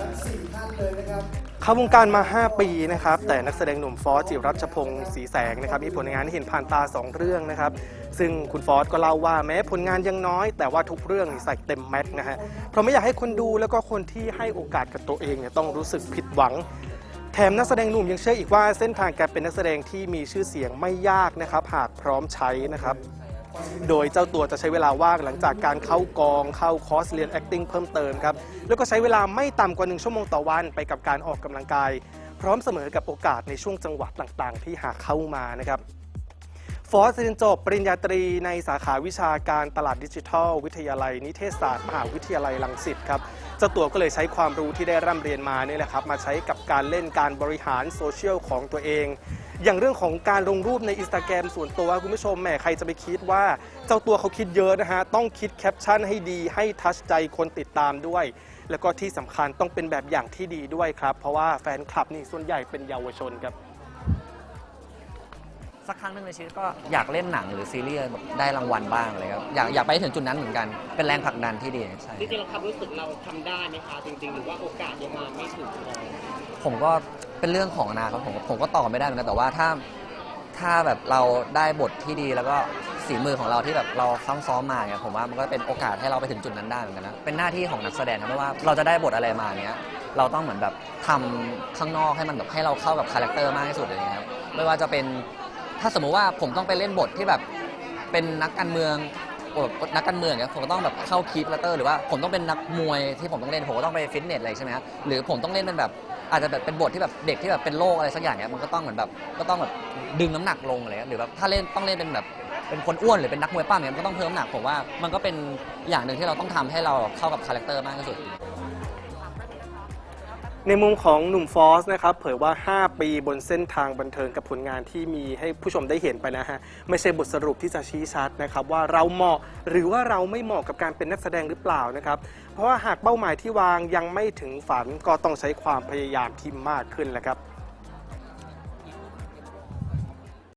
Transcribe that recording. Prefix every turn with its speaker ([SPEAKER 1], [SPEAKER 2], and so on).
[SPEAKER 1] ทั้งสี่ท่านเลยนะครับ
[SPEAKER 2] เข้าวงการมา 5 ปีนะครับ แต่นักแสดงหนุ่มฟอสจิรัชพงศ์ศรีแสงนะครับมีผลงานที่เห็นผ่านตา 2 เรื่องนะครับ ซึ่งคุณฟอสก็เล่าว่าแม้ผลงานยังน้อย แต่ว่าทุกเรื่องนี่ใส่เต็มแม็กซ์นะฮะเพราะไม่อยากให้คนดูแล้วก็คนที่ให้โอกาสกับตัวเองเนี่ยต้องรู้สึกผิดหวังแถมนักแสดงหนุ่มยังเชื่ออีกว่าเส้นทางการเป็นนักแสดงที่มีชื่อเสียงไม่ยากนะครับหากพร้อมใช้นะครับ โดยเจ้าตัวจะใช้เวลาว่างหลังจากการเข้ากองเข้าคอร์สเรียน acting เพิ่มเติมครับ แล้วก็ใช้เวลาไม่ต่ำกว่า 1 ชั่วโมงต่อวันไปกับการออกกำลังกาย พร้อมเสมอกับโอกาสในช่วงจังหวะต่างๆ ที่หากเข้ามานะครับฟอสเรียนจบปริญญาตรีในสาขาวิชาการตลาดดิจิทัล วิทยาลัย นิเทศศาสตร์มหาวิทยาลัยรังสิตครับเจ้าตัวก็เลยใช้ความรู้ที่ได้ร่ำเรียนมาเนี่ยแหละครับมาใช้กับการเล่นการบริหารโซเชียลของตัวเอง อย่างเรื่องของการลงรูปในอินสตาแกรมส่วนตัวคุณผู้ชมแหมใครจะไปคิดว่า เจ้าตัวเขาคิดเยอะนะฮะ ต้องคิดแคปชั่นให้ดีให้ทัชใจคนติดตามด้วย แล้วก็ที่สำคัญต้องเป็นแบบอย่างที่ดีด้วยครับ เพราะว่าแฟนคลับนี่ส่วนใหญ่เป็นเยาวชนครับ
[SPEAKER 3] สักครั้งหนึ่งในชีวิตก็อยากเล่นหนังหรือซีรีส์แบบได้รางวัลบ้างเลยครับอยากอยากไปให้ถึงจุดนั้นเหมือนกัน เป็นแรงผลักดันที่ดีใช่
[SPEAKER 4] จริงๆเราความรู้สึกเราทำได้ไหมคะจริง ๆ หรือว่าโอกาสยังมาไม่ถึงพอ
[SPEAKER 3] ผมก็ เป็นเรื่องของอนาคตผมผมก็ตอบไม่ได้เหมือนกันแต่ว่าถ้าถ้าแบบเราได้บทที่ดีแล้วก็สีมือของเราที่แบบเราซ้อมซ้อมมาเนี่ยผมว่ามันก็เป็นโอกาสให้เราไปถึงจุดนั้นได้เหมือนกันนะเป็นหน้าที่ของนักแสดงครับไม่ว่าเราจะได้บทอะไรมาเนี้ยเราต้องเหมือนแบบทำข้างนอกให้มันแบบให้เราเข้ากับคาแรคเตอร์มากที่สุดอย่างเงี้ยครับไม่ว่าจะเป็นถ้าสมมุติว่าผมต้องไปเล่นบทที่แบบเป็นนักการเมืองแบบนักการเมืองเนี่ยผมก็ต้องแบบเข้าคีปคาแรคเตอร์หรือว่าผมต้องเป็นนักมวยที่ผมต้องเล่นผมก็ต้องไปฟิตเนสอะไรใช่ไหมครับหรือผมต้องเล่นเป็นแบบ อาจจะแบบเป็นบทที่แบบเด็กที่แบบเป็นโรคอะไรสักอย่างเนี้ยมันก็ต้องเหมือนแบบก็ต้องแบบดึงน้ำหนักลงอะไรเงี้ยหรือแบบถ้าเล่นต้องเล่นเป็นแบบเป็นคนอ้วนหรือเป็นนักมวยปั้มเนี่ยมันก็ต้องเพิ่มน้ำหนักผมว่ามันก็เป็นอย่างหนึ่งที่เราต้องทำให้เราเข้ากับคาแรคเตอร์มากที่สุด
[SPEAKER 2] ในมุมของหนุ่มฟอสนะครับเผยว่า 5 ปีบนเส้นทางบันเทิงกับผลงานที่มีให้ผู้ชมได้เห็นไปนะฮะ ไม่ใช่บทสรุปที่จะชี้ชัดนะครับ ว่าเราเหมาะหรือว่าเราไม่เหมาะกับการเป็นนักแสดงหรือเปล่านะครับ เพราะว่าหากเป้าหมายที่วางยังไม่ถึงฝันก็ต้องใช้ความพยายามที่มากขึ้นแหละครับ